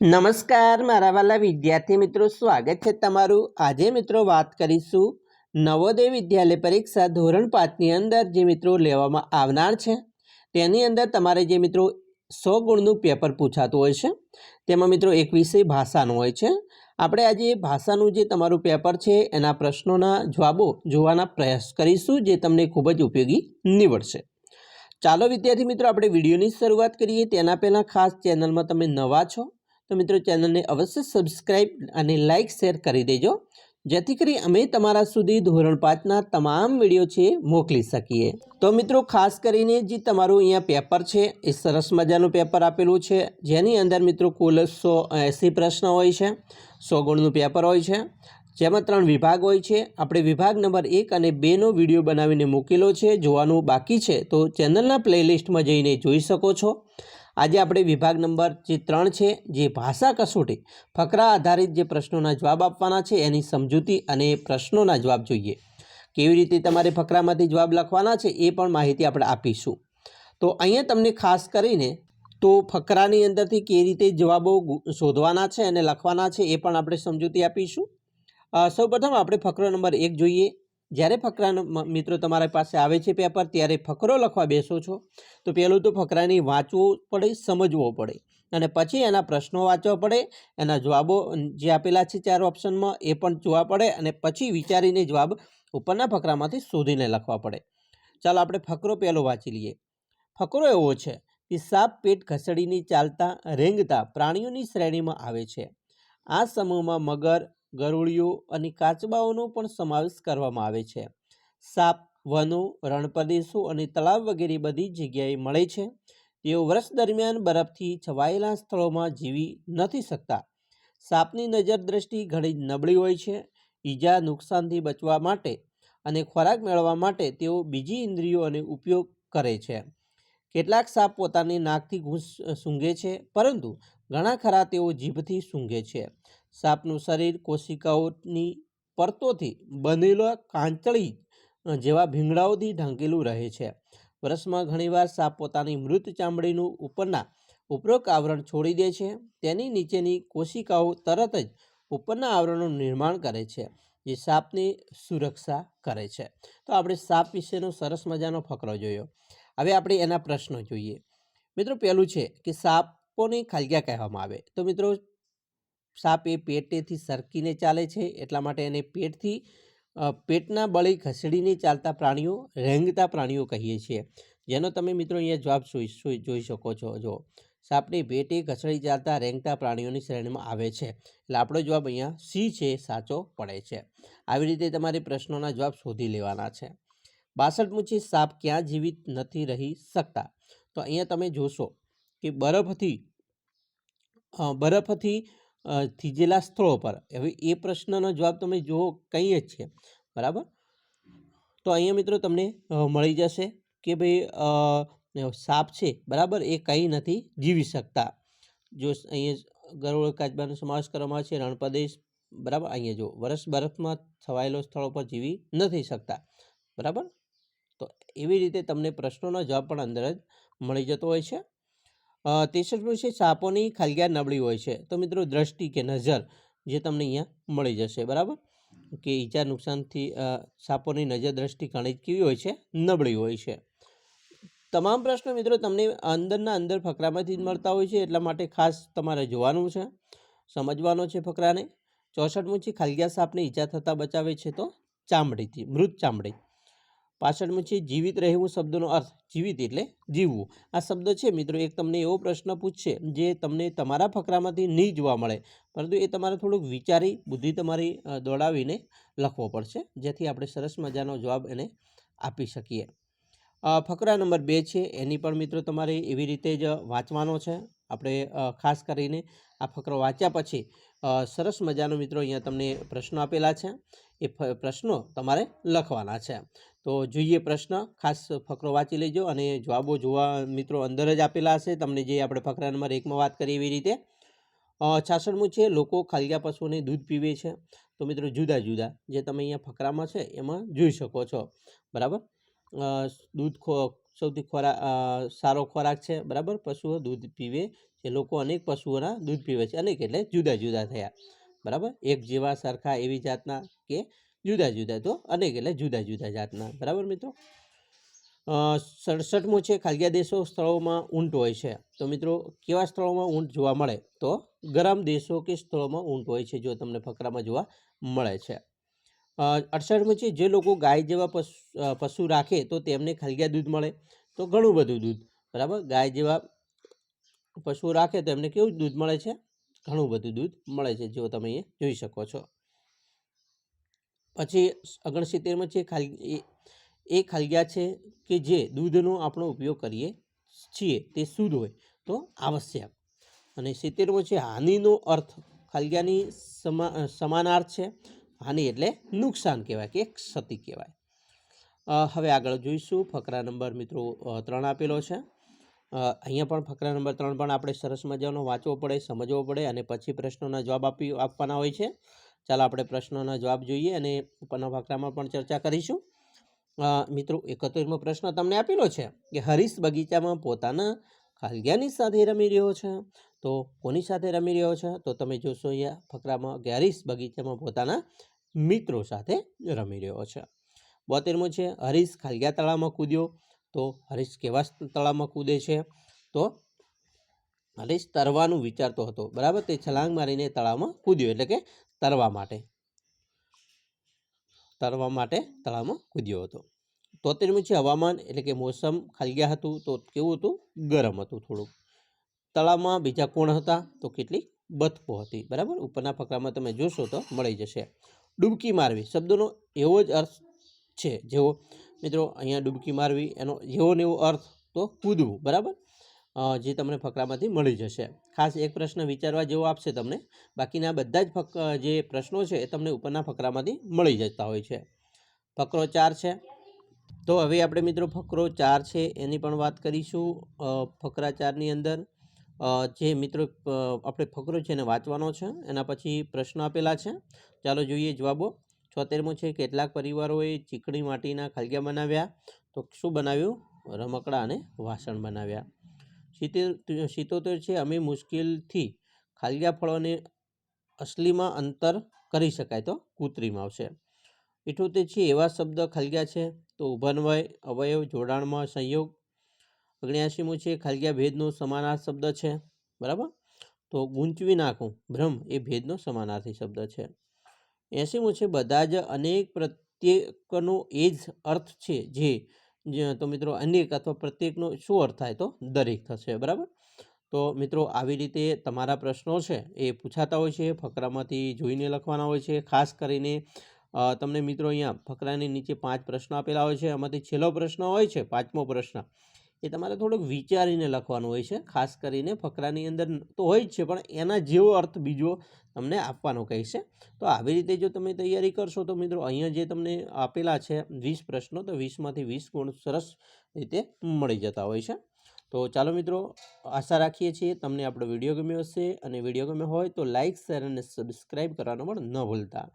નમસ્કાર, મારા વાલા વિદ્યાર્થી મિત્રો, સ્વાગત છે તમારું. આજે મિત્રો વાત કરીશું નવોદય વિદ્યાલય પરીક્ષા ધોરણ પાંચની અંદર જે મિત્રો લેવામાં આવનાર છે. તેની અંદર તમારે જે મિત્રો સો ગુણનું પેપર પૂછાતું હોય છે, તેમાં મિત્રો એક વિષય ભાષાનું હોય છે. આપણે આજે ભાષાનું જે તમારું પેપર છે, એના પ્રશ્નોના જવાબો જોવાના પ્રયાસ કરીશું, જે તમને ખૂબ જ ઉપયોગી નીવડશે. ચાલો વિદ્યાર્થી મિત્રો, આપણે વિડીયોની શરૂઆત કરીએ. તેના પહેલાં ખાસ ચેનલમાં તમે નવા છો તો મિત્રો ચેનલને અવશ્ય સબસ્ક્રાઈબ અને લાઇક શેર કરી દેજો. જેથી કરી અમે તમારા સુધી ધોરણ પાંચના તમામ વીડિયો છે મોકલી શકીએ. તો મિત્રો ખાસ કરીને જે તમારું અહીંયા પેપર છે, એ સરસ મજાનું પેપર આપેલું છે. જેની અંદર મિત્રો કુલ સો એંસી પ્રશ્ન હોય છે, સો ગુણનું પેપર હોય છે. જેમાં ત્રણ વિભાગ હોય છે. આપણે વિભાગ નંબર એક અને બેનો વીડિયો બનાવીને મૂકેલો છે, જોવાનું બાકી છે. તો ચેનલના પ્લેલિસ્ટમાં જઈને જોઈ શકો છો. આજે આપણે વિભાગ નંબર જે ત્રણ છે, જે ભાષા કસોટી, ફકરા આધારિત જે પ્રશ્નોના જવાબ આપવાના છે, એની સમજૂતી અને પ્રશ્નોના જવાબ જોઈએ. કેવી રીતે તમારે ફકરામાંથી જવાબ લખવાના છે, એ પણ માહિતી આપણે આપીશું. તો અહીંયા તમને ખાસ કરીને, તો ફકરાની અંદરથી કેવી રીતે જવાબો શોધવાના છે અને લખવાના છે, એ પણ આપણે સમજૂતી આપીશું. સૌપ્રથમ આપણે ફકરો નંબર એક જોઈએ. જ્યારે ફકરાનો મિત્રો તમારા પાસે આવે છે પેપર, ત્યારે ફકરો લખવા બેસો છો. તો પહેલું તો ફકરાની વાંચવું પડે, સમજવો પડે. અને પછી એના પ્રશ્નો વાંચવા પડે, એના જવાબો જે આપેલા છે ચાર ઓપ્શનમાં, એ પણ જોવા પડે અને પછી વિચારીને જવાબ ઉપરના ફકરામાંથી શોધીને લખવા પડે. ચાલો આપણે ફકરો પહેલો વાંચી લઈએ. ફકરો એવો છે કે સાપ પેટ ઘસડીની ચાલતા, રેંગતા પ્રાણીઓની શ્રેણીમાં આવે છે. આ સમૂહમાં મગર ગરુડિયો અને કાચબાઓનો પણ સમાવેશ કરવામાં આવે છે. સાપ, વનો, રણપ્રદેશો અને તળાવ વગેરે બધી જગ્યાએ મળે છે. તેઓ વર્ષ દરમિયાન બરફથી છવાયેલા સ્થળોમાં જીવી નથી શકતા. સાપની નજર દ્રષ્ટિ ઘણી નબળી હોય છે. ઈજા, નુકસાનથી બચવા માટે અને ખોરાક મેળવવા માટે તેઓ બીજી ઇન્દ્રિયો અને ઉપયોગ કરે છે. કેટલાક સાપ પોતાની નાકથી ઘૂસ સૂંઘે છે, પરંતુ ઘણા ખરા તેઓ જીભથી સૂંઘે છે. સાપનું શરીર કોશિકાઓની પરતોથી બનેલા કાંચળી જેવા ભીંગડાઓથી ઢંકેલું રહે છે. વર્ષમાં ઘણીવાર સાપ પોતાની મૃત ચામડીનું ઉપરના ઉપરોક્ત આવરણ છોડી દે છે. તેની નીચેની કોશિકાઓ તરત જ ઉપરના આવરણનું નિર્માણ કરે છે, જે સાપની સુરક્ષા કરે છે. તો આપણે સાપ વિશેનો સરસ મજાનો ફકરો જોયો. હવે આપણે એના પ્રશ્નો જોઈએ. મિત્રો, પહેલું છે કે સાપોને ખાલિયા કહેવામાં આવે. તો મિત્રો સાપ એ પેટેથી સરકીને ચાલે છે, એટલા માટે એને પેટથી પેટના બળે ઘસડીને ચાલતા પ્રાણીઓ, રેંગતા પ્રાણીઓ કહીએ છીએ. જેનો તમે મિત્રો અહીંયા જવાબ જોઈ શકો છો. જો, સાપને પેટે ઘસડી ચાલતા રેંગતા પ્રાણીઓની શ્રેણીમાં આવે છે. એટલે આપણો જવાબ અહીંયા સી છે, સાચો પડે છે. આવી રીતે તમારે પ્રશ્નોના જવાબ શોધી લેવાના છે. બાસઠમું છે સાપ ક્યાં જીવિત નથી રહી શકતા? તો અહીંયા તમે જોશો કે બરફથી બરફથી થીજેલા સ્થળો પર. હવે એ પ્રશ્નનો જવાબ તમે જુઓ કંઈ જ છે. બરાબર? તો અહીંયા મિત્રો તમને મળી જશે કે ભાઈ સાપ છે, બરાબર? એ કંઈ નથી જીવી શકતા. જો અહીંયા ગરોળ કાચબાનો સમાવેશ કરવામાં આવે છે, રણપ્રદેશ, બરાબર? અહીંયા જો વર્ષ બરફમાં છવાયેલો સ્થળો પર જીવી નથી શકતા. બરાબર? તો એવી રીતે તમને પ્રશ્નોનો જવાબ પણ અંદર જ મળી જતો હોય છે. તેસઠમું છે, સાપોની ખાલગ્યા નબળી હોય છે. તો મિત્રો, દ્રષ્ટિ કે નજર જે તમને અહીંયા મળી જશે, બરાબર? કે ઈજા નુકસાનથી સાપોની નજર દ્રષ્ટિ ઘણી કેવી હોય છે? નબળી હોય છે. તમામ પ્રશ્નો મિત્રો તમને અંદરના અંદર ફકરામાંથી જ મળતા હોય છે, એટલા માટે ખાસ તમારે જોવાનું છે, સમજવાનો છે ફકરાને. ચોસઠમું છે ખાલિયા સાપને ઈજા થતાં બચાવે છે તો ચામડીથી, મૃત ચામડી. પાછળનું છે જીવિત રહેવું શબ્દનો અર્થ જીવિત એટલે જીવવું. આ શબ્દ છે, મિત્રો, એક તમને એવો પ્રશ્ન પૂછશે જે તમને તમારા ફકરામાંથી નહીં જોવા મળે. પરંતુ એ તમારે થોડુંક વિચારી, બુદ્ધિ તમારી દોડાવીને લખવો પડશે. જેથી આપણે સરસ મજાનો જવાબ એને આપી શકીએ. ફકરા નંબર બે છે. એની પણ, મિત્રો, તમારે એવી રીતે જ વાંચવાનો છે. આપણે ખાસ કરીને આ ફકરો વાંચ્યા પછી સરસ મજાનો, મિત્રો, અહીંયા તમને પ્રશ્નો આપેલા છે. એ પ્રશ્નો તમારે લખવાના છે. તો જોઈએ પ્રશ્ન. ખાસ ફકરો વાંચી લેજો અને જવાબો જોવા મિત્રો અંદર જ આપેલા હશે. તમને જે આપણે ફકરા નંબર એકમાં વાત કરી એવી રીતે. છાસઠમું છે, લોકો ખાલિયા પશુઓને દૂધ પીવે છે. તો મિત્રો જુદા જુદા જે તમે અહીંયા ફકરામાં છે એમાં જોઈ શકો છો. બરાબર? દૂધ ખો, સૌથી ખોરાક સારો ખોરાક છે. બરાબર? પશુઓ દૂધ પીવે જે લોકો અનેક પશુઓના દૂધ પીવે છે. અનેક એટલે જુદા જુદા થયા. બરાબર? એક જેવા સરખા એવી જાતના કે જુદા જુદા તો અનેક એટલે જુદા જુદા જાતના. બરાબર મિત્રો? સડસઠમો છે ખાલિયા દેશો સ્થળોમાં ઊંટ હોય છે. તો મિત્રો, કેવા સ્થળોમાં ઊંટ જોવા મળે? તો ગરમ દેશો કે સ્થળોમાં ઊંટ હોય છે જો તમને ફકરામાં જોવા મળે છે. અડસઠમો છે જે લોકો ગાય જેવા પશુ રાખે તો તેમને ખાલિયા દૂધ મળે. તો ઘણું બધું દૂધ. બરાબર? ગાય જેવા પશુઓ રાખે તો એમને કેવું દૂધ મળે છે? ઘણું બધું દૂધ મળે છે જો તમે અહીંયા જોઈ શકો છો. પછી ઓગણસિત્તેરમાં છે ખાલી એ- ખાલિયા છે કે જે દૂધનો આપણો ઉપયોગ કરીએ છીએ તે શુદ્ધ હોય તો આવશ્યક. અને સિત્તેરમો છે હાનિનો અર્થ ખાલિયાની સમા સમાનાર્થ છે, હાનિ એટલે નુકસાન કહેવાય કે ક્ષતિ કહેવાય. હવે આગળ જોઈશું. ફકરા નંબર મિત્રો ત્રણ આપેલો છે. અહીંયા પણ ફકરા નંબર ત્રણ પણ આપણે સરસ મજાનો વાંચવો પડે, સમજવો પડે અને પછી પ્રશ્નોના જવાબ આપી, આપવાના હોય છે. ચાલો આપણે પ્રશ્નોના જવાબ જોઈએ અને ઉપરના ફકરામાં પણ ચર્ચા કરીશું. મિત્રો એકત્રીસમો પ્રશ્ન તમને આપેલો છે કે હરીશ બગીચામાં પોતાના ખાલિયાની સાથે રમી રહ્યો છે. તો કોની સાથે રમી રહ્યો છે? તો તમે જોશો અહીંયા ફકરામાં કે હરીશ બગીચામાં પોતાના મિત્રો સાથે રમી રહ્યો છે. બોતેરમો છે, હરીશ ખાલિયા તળાવમાં કૂદ્યો. તો હરીશ કેવા તળાવમાં કૂદે છે? તો હરીશ તરવાનું વિચારતો હતો. બરાબર? તે છલાંગ મારીને તળાવમાં કૂદ્યો, એટલે કે તરવા માટે. તરવા માટે તળાવમાં કૂદ્યો હતો. તોતેરમું છે હવામાન એટલે કે મોસમ ખાલિયા હતું, તો કેવું હતું? ગરમ હતું થોડુંક. તળાવમાં બીજા કોણ હતા? તો કેટલી બતકો હતી. બરાબર? ઉપરના ફકરામાં તમે જોશો તો મળી જશે. ડૂબકી મારવી. શબ્દોનો એવો જ અર્થ છે જેવો મિત્રો, અહીંયા ડૂબકી મારવી એનો જેવો ને એવો અર્થ તો કૂદવું. બરાબર? જે તમને ફકરામાંથી મળી જશે. ખાસ એક પ્રશ્ન વિચારવા જેવો આપશે તમને. બાકીના બધા જ ફક જે પ્રશ્નો છે એ તમને ઉપરના ફકરામાંથી મળી જતા હોય છે. ફકરો ચાર છે. તો હવે આપણે મિત્રો ફકરો ચાર છે એની પણ વાત કરીશું. ફકરા ચારની અંદર જે મિત્રો આપણે ફકરો છે એને વાંચવાનો છે. એના પછી પ્રશ્નો આપેલા છે. ચાલો જોઈએ જવાબો. છોતેરમો છે, કેટલાક પરિવારોએ ચીકણી માટીના ખાલિયા બનાવ્યા? તો શું બનાવ્યું? રમકડા અને વાસણ બનાવ્યા. સિત્તેર સિત્તોતેર છે, અમે મુશ્કેલથી ખાલિયા ફળોને અસલીમાં અંતર કરી શકાય તો કૃત્રિમ આવશે. ઇઠોતેર છે, એવા શબ્દ ખાલિયા છે, તો ઉભનવય, અવયવ જોડાણમાં સંયોગ. અગ્નિયાસીમું છે, ખાલિયા ભેદનો સમાનાર્થ શબ્દ છે, બરાબર? તો ગૂંચવી નાખું, ભ્રમ એ ભેદનો સમાનાર્થી શબ્દ છે. એસીમું છે, બધા જ અનેક પ્રત્યેકનો એ જ અર્થ છે જે જે તો મિત્રો અનેક અથવા પ્રત્યેકનો શું અર્થ થાય તો દરેક થશે, બરાબર? તો મિત્રો આવી રીતે તમારા પ્રશ્નો છે એ પૂછાતા હોય છે, ફકરામાંથી જોઈને લખવાના હોય છે, ખાસ કરીને તમને મિત્રો અહીંયા ફકરાની નીચે પાંચ પ્રશ્નો આપેલા હોય છે એમાંથી છેલ્લો પ્રશ્ન હોય છે, પાંચમો પ્રશ્ન. એ તમારે થોડુંક વિચારીને લખવાનું હોય છે. ખાસ કરીને ફકરાની અંદર તો હોય જ છે, પણ એના જેવો અર્થ બીજો તમને આપવાનો કહેશે તો આવી રીતે જો તમે તૈયારી કરશો, તો મિત્રો અહીંયા જે તમને આપેલા છે વીસ પ્રશ્નો, તો વીસમાંથી વીસ ગુણ સરસ રીતે મળી જતા હોય છે. તો ચાલો મિત્રો, આશા રાખીએ છીએ તમને આપણો વીડિયો ગમ્યો હશે. અને વીડિયો ગમ્યો હોય તો લાઇક શેર અને સબસ્ક્રાઈબ કરવાનું પણ ન ભૂલતા.